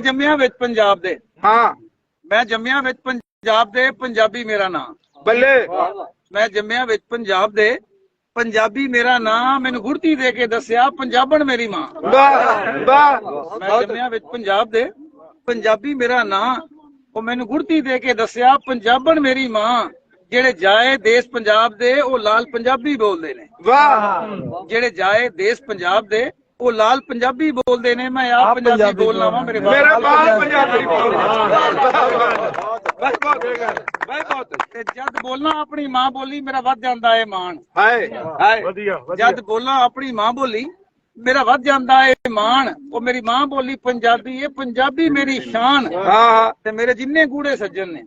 ਜੰਮਿਆ ਵਿੱਚ ਪੰਜਾਬ ਦੇ। ਹਾਂ। ਮੈਂ ਜੰਮਿਆ ਵਿੱਚ ਪੰਜਾਬ ਦੇ ਪੰਜਾਬੀ ਮੇਰਾ ਨਾਂ। ਬੱਲੇ। ਮੈਂ ਜੰਮਿਆ ਵਿੱਚ ਪੰਜਾਬ ਦੇ ਪੰਜਾਬੀ ਮੇਰਾ ਨਾਂ ਮੈਨੂੰ ਗੁਰਤੀ ਦੇ ਕੇ ਦੱਸਿਆ ਪੰਜਾਬਣ ਮੇਰੀ ਮਾਂ। ਵਾਹ ਵਾਹ। ਮੈਂ ਜੰਮਿਆ ਵਿੱਚ ਪੰਜਾਬ ਦੇ ਪੰਜਾਬੀ ਮੇਰਾ ਨਾਂ ਉਹ ਮੈਨੂੰ ਗੁਰਤੀ ਦੇ ਕੇ ਦੱਸਿਆ ਪੰਜਾਬਣ ਮੇਰੀ ਮਾਂ। ਜਿਹੜੇ ਜਾਏ ਦੇਸ਼ ਪੰਜਾਬ ਦੇ ਉਹ ਲਾਲ ਪੰਜਾਬੀ ਬੋਲਦੇ ਨੇ। ਵਾਹ। ਜਿਹੜੇ ਜਾਏ ਦੇਸ਼ ਪੰਜਾਬ ਦੇ ਉਹ ਲਾਲ ਪੰਜਾਬੀ ਬੋਲਦੇ ਨੇ ਮੈਂ ਆਪ ਪੰਜਾਬੀ ਬੋਲਣਾ ਵਾਂ ਮੇਰੇ ਬਾਪ ਮੇਰਾ ਬਾਲ ਪੰਜਾਬੀ ਬੋਲ ਬਸ ਬਹੁਤ ਬਈ ਬਹੁਤ ਤੇ ਜਦ ਬੋਲਣਾ ਆਪਣੀ ਮਾਂ ਬੋਲੀ ਮੇਰਾ ਵੱਧ ਜਾਂਦਾ ਏ ਮਾਣ। ਹਾਏ। ਹਾਏ। ਵਧੀਆ। ਜਦ ਬੋਲਾਂ ਆਪਣੀ ਮਾਂ ਬੋਲੀ ਮੇਰਾ ਵੱਧ ਜਾਂਦਾ ਏ ਮਾਣ। ਉਹ ਮੇਰੀ ਮਾਂ ਬੋਲੀ ਪੰਜਾਬੀ ਏ ਪੰਜਾਬੀ ਮੇਰੀ ਸ਼ਾਨ। ਹਾਂ ਹਾਂ। ਤੇ ਮੇਰੇ ਜਿੰਨੇ ਗੂੜੇ ਸੱਜਣ ਨੇ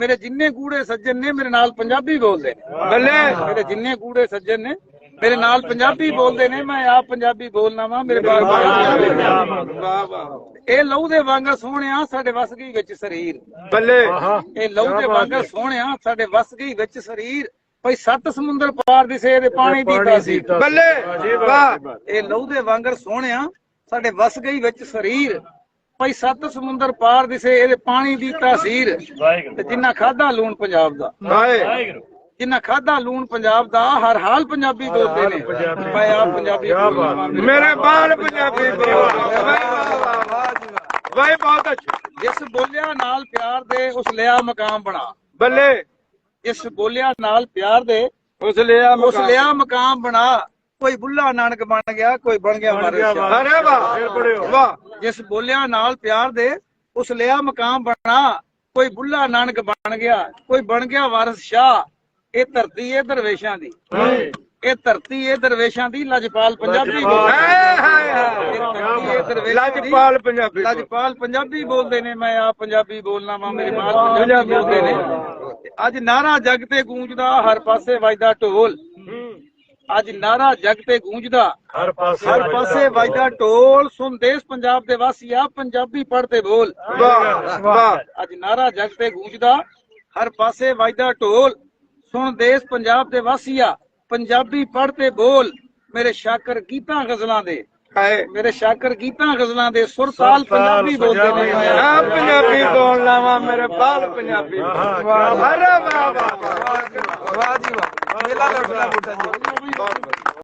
ਮੇਰੇ ਜਿੰਨੇ ਗੂੜੇ ਸੱਜਣ ਨੇ ਮੇਰੇ ਨਾਲ ਪੰਜਾਬੀ ਬੋਲਦੇ ਨੇ। ਬੱਲੇ। ਮੇਰੇ ਜਿੰਨੇ ਗੂੜੇ ਸੱਜਣ ਨੇ ਮੇਰੇ ਨਾਲ ਪੰਜਾਬੀ ਬੋਲਦੇ ਨੇ ਮੈਂ ਆਪ ਪੰਜਾਬੀ ਬੋਲਣਾ ਵਾਂ ਮੇਰੇ ਬਾਪ ਵਾਹ ਵਾਹ ਇਹ ਲਹੂ ਦੇ ਵਾਂਗਰ ਸੋਹਣਿਆ ਸਾਡੇ ਵਸ ਗਈ ਵਿੱਚ ਸਰੀਰ। ਬੱਲੇ। ਇਹ ਲਹੂ ਦੇ ਵਾਂਗਰ ਸੋਹਣਿਆ ਸਾਡੇ ਵਸ ਗਈ ਵਿੱਚ ਸਰੀਰ। ਭਈ ਸੱਤ ਸਮੁੰਦਰ ਪਾਰ ਦਿਸੇ ਇਹਦੇ ਪਾਣੀ ਦੀ ਤਾਸੀਰ। ਬੱਲੇ। ਵਾਹ ਇਹ ਲਹੂ ਦੇ ਵਾਂਗਰ ਸੋਹਣਿਆ ਸਾਡੇ ਵਸ ਗਈ ਵਿੱਚ ਸਰੀਰ। ਭਈ ਸੱਤ ਸਮੁੰਦਰ ਪਾਰ ਦਿਸੇ ਇਹਦੇ ਪਾਣੀ ਦੀ ਤਾਸੀਰ। ਤੇ ਜਿੰਨਾ ਖਾਦਾ ਲੂਣ ਪੰਜਾਬ ਦਾ। ਵਾਹਿਗੁਰੂ। ਜਿੰਨਾ ਖਾਦਾ ਲੂਣ ਪੰਜਾਬ ਦਾ ਹਰ ਹਾਲ ਪੰਜਾਬੀ ਬੋਲਦੇ ਨੇ। ਮੈਂ ਆਪ ਪੰਜਾਬੀ ਮੇਰੇ ਬਾਲ ਪੰਜਾਬੀ ਵਾਹ ਬਹੁਤ ਅੱਛਾ। ਜਿਸ ਬੋਲਿਆ ਨਾਲ ਪਿਆਰ ਦੇ ਉਸ ਲਿਆ ਮਕਾਮ ਬਣਾ। ਬੱਲੇ। ਜਿਸ ਬੋਲਿਆ ਨਾਲ ਪਿਆਰ ਦੇ ਉਸ ਲਿਆ ਉਸ ਲਿਆ ਮਕਾਮ ਬਣਾ। ਕੋਈ ਬੁੱਲਾ ਨਾਨਕ ਬਣ ਗਿਆ ਕੋਈ ਬਣ ਗਿਆ ਮਾਰੇ। ਅਰੇ ਵਾਹ ਵਾਹ। ਜਿਸ ਬੋਲਿਆ ਨਾਲ ਪਿਆਰ ਦੇ ਉਸ ਲਿਆ ਮਕਾਮ ਬਣਾ। ਕੋਈ ਬੁੱਲਾ ਨਾਨਕ ਬਣ ਗਿਆ ਕੋਈ ਬਣ ਗਿਆ ਵਾਰਿਸ ਸ਼ਾਹ। ਇਹ ਧਰਤੀ ਇਹ ਦਰਵੇਸ਼ਾਂ ਦੀ। ਇਹ ਧਰਤੀ ਇਹ ਦਰਵੇਸ਼ਾਂ ਦੀ ਲਜਪਾਲ ਪੰਜਾਬੀ ਬੋਲਦੇ ਹਾਏ ਹਾਏ ਇਹ ਹਾਏ ਧਰਤੀ ਇਹ ਦਰਵੇਸ਼ਾਂ ਦੀ। ਲਜਪਾਲ ਪੰਜਾਬੀ। ਲਜਪਾਲ ਪੰਜਾਬੀ ਬੋਲਦੇ ਨੇ ਮੈਂ ਆ ਪੰਜਾਬੀ ਬੋਲਣਾ ਵਾ ਮੇਰੇ ਮਾਲ ਪੰਜਾਬੀ ਬੋਲਦੇ ਨੇ। ਅੱਜ ਨਾਰਾ ਜਗ ਤੇ ਗੂੰਜਦਾ ਹਰ ਪਾਸੇ ਵੱਜਦਾ ਢੋਲ। ਅੱਜ ਨਾਰਾ ਜਗ ਤੇ ਗੂੰਜਦਾ ਹਰ ਪਾਸੇ ਹਰ ਪਾਸੇ ਵੱਜਦਾ ਢੋਲ। ਸੁਣ ਦੇਸ਼ ਪੰਜਾਬ ਦੇ ਵਾਸੀਆ ਪੰਜਾਬੀ ਪੜ੍ਹਦੇ ਬੋਲ। ਵਾਹ ਵਾਹ। ਅੱਜ ਨਾਰਾ ਜਗ ਤੇ ਗੂੰਜਦਾ ਹਰ ਪਾਸੇ ਵੱਜਦਾ ਢੋਲ। ਸੁਣ ਦੇਸ਼ ਪੰਜਾਬ ਦੇ ਵਾਸੀਆ ਪੰਜਾਬੀ ਪੜ੍ਹਦੇ ਬੋਲ ਮੇਰੇ ਸ਼ਾਕਰ ਗੀਤਾਂ ਗਜ਼ਲਾਂ ਦੇ ਹਾਏ ਮੇਰੇ ਸ਼ਾਕਰ ਗੀਤਾਂ ਗਜ਼ਲਾਂ ਦੇ ਸੁਰ ਤਾਲ ਪੰਜਾਬੀ ਬੋਲਦੇ ਨੇ ਆ ਪੰਜਾਬੀ ਬੋਲਣਾ ਵਾ ਮੇਰੇ ਬਾਲ ਪੰਜਾਬੀ ਅਰੇ ਵਾਹ ਵਾਹ ਵਾਹ ਵਾਹ ਜੀ ਵਾਹ ਮੇਲਾ ਲੱਗਦਾ ਬੁੱਢਾ ਜੀ